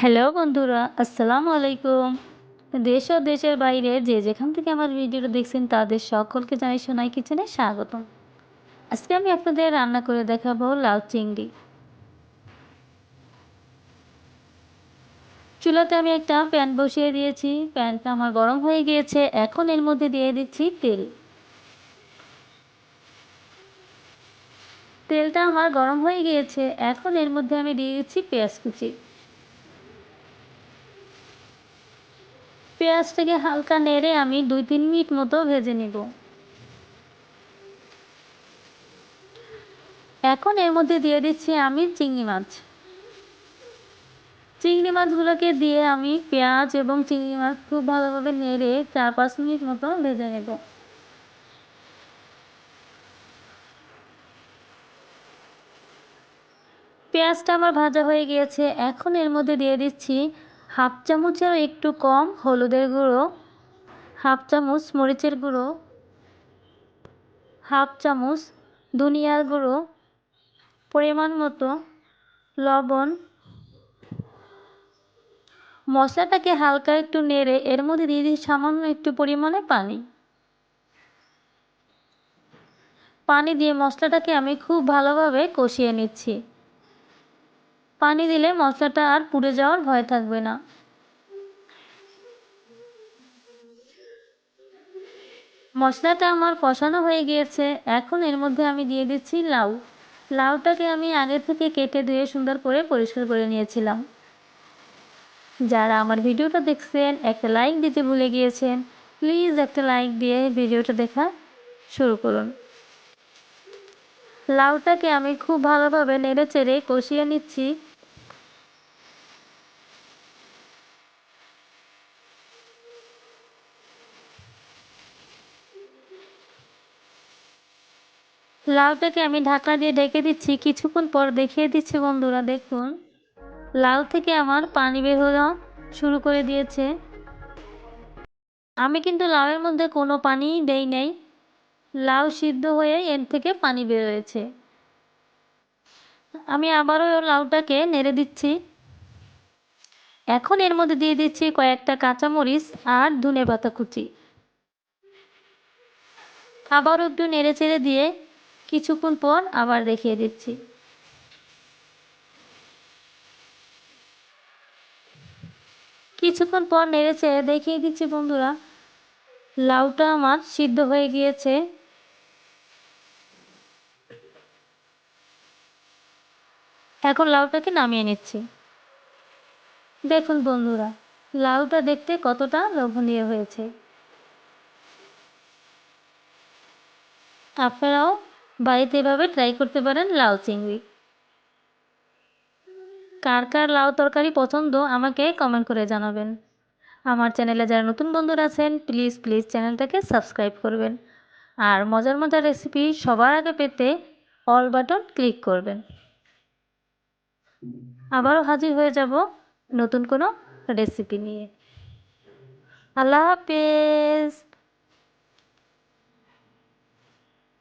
Hello বন্ধুরা, আসসালামু আলাইকুম। দেশ ও দেশের বাইরে যে যেখান থেকে আমার ভিডিওটা দেখছেন, তাদের সকলকে জানাই সোনাই কিচেনে স্বাগতম। আজকে আমি আপনাদের রান্না করে দেখাবো লাউ চিংড়ি। চুলাতে আমি একটা প্যান বসিয়ে দিয়েছি। প্যানটা আমার গরম হয়ে গিয়েছে, এখন এর মধ্যে দিয়ে দিচ্ছি তেল। তেলটা আমার গরম হয়ে গিয়েছে, এখন এর মধ্যে আমি দিয়ে দিচ্ছি পেঁয়াজ কুচি। পেঁয়াজটাকে হালকা নেড়ে আমি দুই তিন মিনিট মতো ভেজে নেব। এখন এর মধ্যে দিয়ে দিচ্ছি আমি চিংড়ি মাছ। চিংড়ি মাছগুলোকে দিয়ে আমি পেঁয়াজ এবং চিংড়ি মাছ খুব ভালোভাবে নেড়ে চার পাঁচ মিনিট মতো ভেজে নেব। পেঁয়াজটা আমার ভাজা হয়ে গিয়েছে। এখন এর মধ্যে দিয়ে দিচ্ছি হাফ চামচের একটু কম হলুদের গুঁড়ো, হাফ চামচ মরিচের গুঁড়ো, হাফ চামচ ধনিয়ার গুঁড়ো, পরিমাণ মতো লবণ। মশলাটাকে হালকা একটু নেড়ে এর মধ্যে দিয়ে দিই সামান্য একটু পরিমাণে পানি। পানি দিয়ে মশলাটাকে আমি খুব ভালোভাবে কষিয়ে নিচ্ছি। পানি দিলে মশলাটা আর পুড়ে যাওয়ার ভয় থাকবে না। মশলাটা আমার কষানো হয়ে গিয়েছে। এখন এর মধ্যে আমি দিয়ে দিচ্ছি লাউ। লাউটাকে আমি আগে থেকে কেটে ধুয়ে সুন্দর করে পরিষ্কার করে নিয়েছিলাম। যারা আমার ভিডিওটা দেখছেন, একটা লাইক দিতে ভুলে গিয়েছেন, প্লিজ একটা লাইক দিয়ে ভিডিওটা দেখা শুরু করুন। লাউটাকে আমি খুব ভালোভাবে নেড়ে চেড়ে কষিয়ে নিচ্ছি। লাউটাকে আমি ঢাকা দিয়ে ঢেকে দিচ্ছি। কিছুক্ষণ পর দেখিয়ে দিচ্ছি বন্ধুরা, দেখুন। লাউ থেকে আমার পানি বের হওয়া শুরু করে দিয়েছে। আমি কিন্তু লাউয়ের মধ্যে কোনো পানি দেই নাই। লাউ সিদ্ধ হয়ে এর থেকে পানি বের হয়েছে। আমি আবারও লাউটাকে নেড়ে দিচ্ছি। এখন এর মধ্যে দিয়ে দিচ্ছি কয়েকটা কাঁচামরিচ আর ধনে পাতা কুচি। আবারও একটু নেড়ে চেড়ে দিয়ে কিছুক্ষণ পর আবার দেখিয়ে দিচ্ছি। কিছুক্ষণ পর নেড়েছে দেখিয়ে দিচ্ছি, বন্ধুরা। লাউটা আমার সিদ্ধ হয়ে গিয়েছে। এখন লাউটাকে নামিয়ে নিচ্ছি। দেখুন, বন্ধুরা, লাউটা দেখতে কতটা লোভনীয় হয়েছে। আপনারাও বাড়িতে এভাবে ট্রাই করতে পারেন লাউ চিংড়ি। কার কার লাউ তরকারি পছন্দ আমাকে কমেন্ট করে জানাবেন। আমার চ্যানেলে যারা নতুন বন্ধুরা আছেন প্লিজ প্লিজ চ্যানেলটাকে সাবস্ক্রাইব করবেন। আর মজার মজার রেসিপি সবার আগে পেতে অল বাটন ক্লিক করবেন। আবারও হাজির হয়ে যাব নতুন কোনো রেসিপি নিয়ে। আল্লাহ হাফেজ।